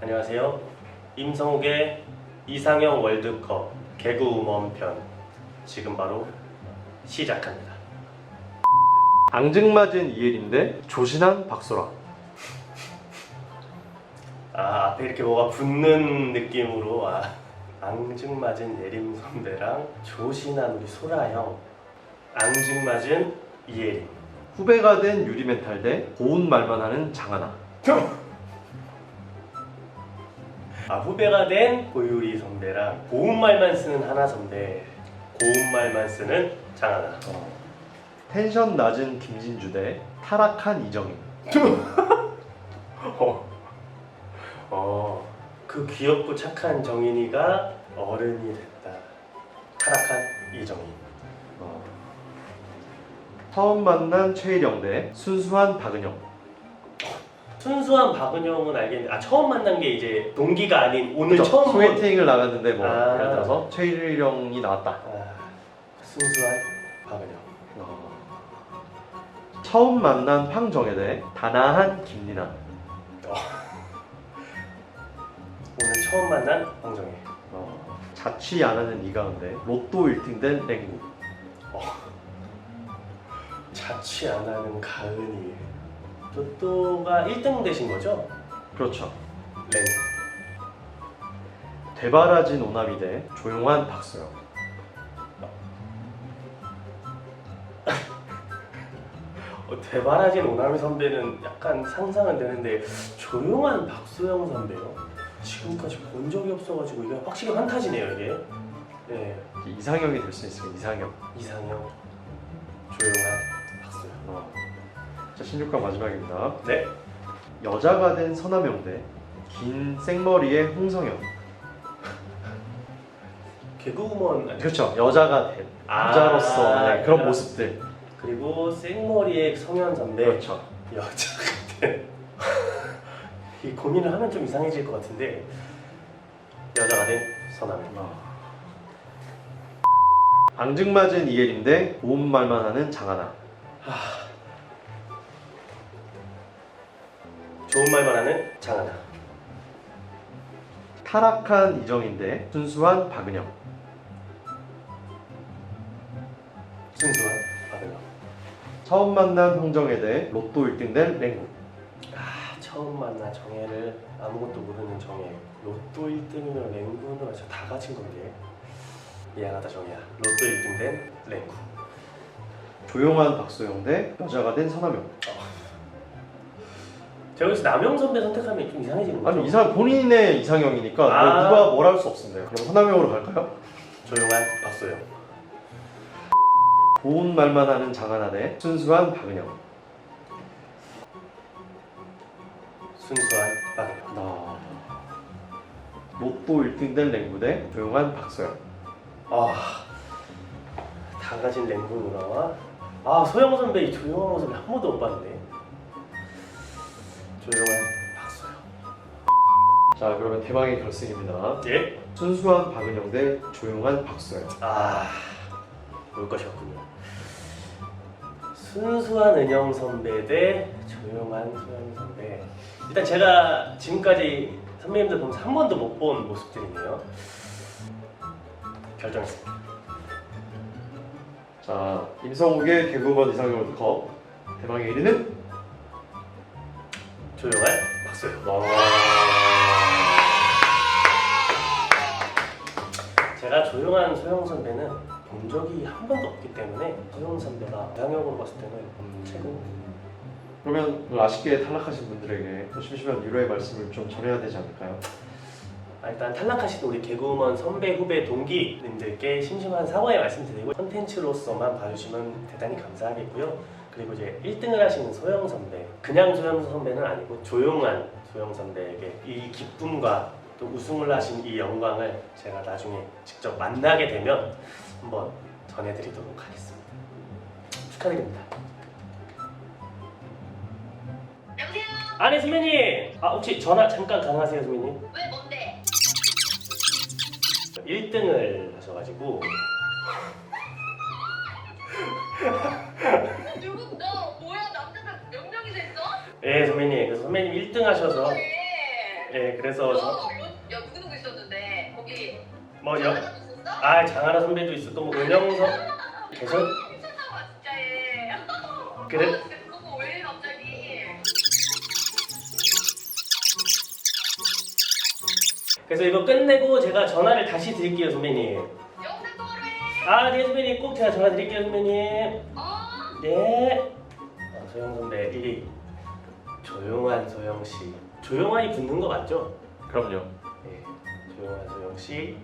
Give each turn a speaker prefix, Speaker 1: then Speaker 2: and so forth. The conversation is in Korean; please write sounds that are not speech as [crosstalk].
Speaker 1: 안녕하세요. 임성욱의 이상형 월드컵 개그 우먼 편 지금 바로 시작합니다.
Speaker 2: 앙증맞은 이혜린데 조신한 박소라.
Speaker 1: 아 앞에 이렇게 뭐가 붙는 느낌으로 아 앙증맞은 예림 선배랑 조신한 우리 소라 형 앙증맞은 이예림
Speaker 2: 후배가 된 유리멘탈 대 고운 말만 하는 장하나.
Speaker 1: 아 후배가 된 고유리 선배랑 고운 말만 쓰는 하나 선배 고운 말만 쓰는 장하나
Speaker 2: 텐션 낮은 김진주 대 타락한 이정인.
Speaker 1: 어, 어, 그 귀엽고 착한 정인이가 어른이 됐다. 타락한 이정인.
Speaker 2: 어. 처음 만난 최일영 대 순수한 박은영.
Speaker 1: 순수한 박은영은 알겠는데, 아 처음 만난 게 이제 동기가 아닌 오늘
Speaker 2: 그쵸?
Speaker 1: 처음 본.
Speaker 2: 소개팅을 나갔는데 뭐
Speaker 1: 아.
Speaker 2: 예를 들어서 최일영이 나왔다.
Speaker 1: 아, 순수한 박은영.
Speaker 2: 어. 처음 만난 황정혜 대 단아한 김리나.
Speaker 1: 오늘 처음 만난 황정혜.
Speaker 2: 어. 자취 안 하는 이가은 대 로또 1등 된 랭구.
Speaker 1: 자취 안 하는 가은이. 로또가 1등 되신 거죠?
Speaker 2: 그렇죠.
Speaker 1: 네.
Speaker 2: 대바라진 오나미 대 조용한 박소영. [laughs]
Speaker 1: 어, 대바라진 오나미 선배는 약간 상상은 되는데 조용한 박소영 선배요? 지금까지 본 적이 없어가지고 이게 확실히 환타지네요 이게 네
Speaker 2: 이상형이 될 수 있으면 이상형.
Speaker 1: 이상형 조용한.
Speaker 2: 자 16강 마지막입니다.
Speaker 1: 네
Speaker 2: 여자가 된 서남영 대긴 생머리의 홍성현.
Speaker 1: 개그우먼 아니,
Speaker 2: 그렇죠. 여자가 된
Speaker 1: 아,
Speaker 2: 남자로서 네, 그런. 모습들.
Speaker 1: 그리고 생머리의 성현 선배
Speaker 2: 그렇죠.
Speaker 1: 여자 같은 [laughs] 이 고민을 하면 좀 이상해질 것 같은데 여자가 된 서남현
Speaker 2: 어. 앙증맞은 이예림 대 고운 말만 하는 장하나.
Speaker 1: 좋은 말만 하는 장하나.
Speaker 2: 타락한 이정인 대 순수한 박은영.
Speaker 1: 순수한 박은영
Speaker 2: 처음 만난 홍정혜 대 로또 1등 된 랭구.
Speaker 1: 아 처음 만나 정혜를 아무것도 모르는 정혜. 로또 1등이면 랭구는 진짜 다 가진 건데. 미안하다 정혜야. 로또 1등 된 랭구.
Speaker 2: 조용한 박소영 대 여자가 된 서남영.
Speaker 1: 제가 여기서 남영 선배 선택하면 좀 이상해지는 거죠?
Speaker 2: 아니 이상 본인의 이상형이니까
Speaker 1: 아.
Speaker 2: 누가 뭘 할 수 없습니다. 그럼 서남영으로 갈까요?
Speaker 1: 조용한 박소영
Speaker 2: 고운 말만 하는 장하나 대 순수한 박은영.
Speaker 1: 순수한 박은영
Speaker 2: 아. 로또 1등 된 랭구 대 조용한 박소영.
Speaker 1: 아 다 가진 랭구 누나와 아 소영 선배 이 조용한 모습을 한 번도 못 봤네 조용한 박소영
Speaker 2: 자 그러면 대망의 결승입니다.
Speaker 1: 예?
Speaker 2: 순수한 박은영 대 조용한 박소영.
Speaker 1: 아올 것이었군요. 순수한 은영 선배 대 조용한 소영 선배. 일단 제가 지금까지 선배님들 보면서 한 번도 못 본 모습들이네요. 결정했습니다.
Speaker 2: 자 임성욱의 개그우먼 이상형 월드컵. 대망의 1위는
Speaker 1: 조용한 박소영 제가 조용한 소영 선배는 본 적이 한 번도 없기 때문에 소영 선배가 이상형으로 봤을 때는 음, 최고
Speaker 2: 그러면 그 아쉽게 탈락하신 분들에게 또 심심한 위로의 말씀을 좀 전해야 되지 않을까요?
Speaker 1: 아, 일단 탈락하신 우리 개그우먼 선배 후배 동기님들께 심심한 사과의 말씀드리고 컨텐츠로서만 봐주시면 대단히 감사하겠고요 그리고 이제 1등을 하시는 소영 선배 그냥 소영 선배는 아니고 조용한 소영 선배에게 이 기쁨과 또 우승을 하신 이 영광을 제가 나중에 직접 만나게 되면 한번 전해드리도록 하겠습니다 축하드립니다
Speaker 3: 여보세요?
Speaker 1: 아니 선배님 아 혹시 전화 잠깐 가능하세요 선배님?
Speaker 3: 왜 뭔데?
Speaker 1: 1등을 하셔가지고 [laughs]
Speaker 3: 누구 너 뭐야 남자가 몇 명이 됐어?
Speaker 1: 예 선배님 그래서 선배님 1등 하셔서
Speaker 3: 왜?
Speaker 1: 예, 그래서 저,
Speaker 3: 너, 여 누구 누구 있었는데 거기
Speaker 1: 뭐 여,
Speaker 3: 있었어?
Speaker 1: 아 장하나 선배도 있었고 뭐 은영선 [laughs] 계속
Speaker 3: 미쳤나 봐 진짜 얘. [laughs]
Speaker 1: 그래
Speaker 3: 아, 진짜 그거 왜 갑자기?
Speaker 1: 그래서 이거 끝내고 제가 전화를 다시 드릴게요 선배님.
Speaker 3: 영상 통화로 해.
Speaker 1: 아네 선배님 꼭 제가 전화 드릴게요 선배님.
Speaker 3: 어.
Speaker 1: 네. 아, 소영 선배 이 조용한 소영 씨. 조용한이 붙는 거 맞죠?
Speaker 2: 그럼요.
Speaker 1: 네. 조용한 소영 씨.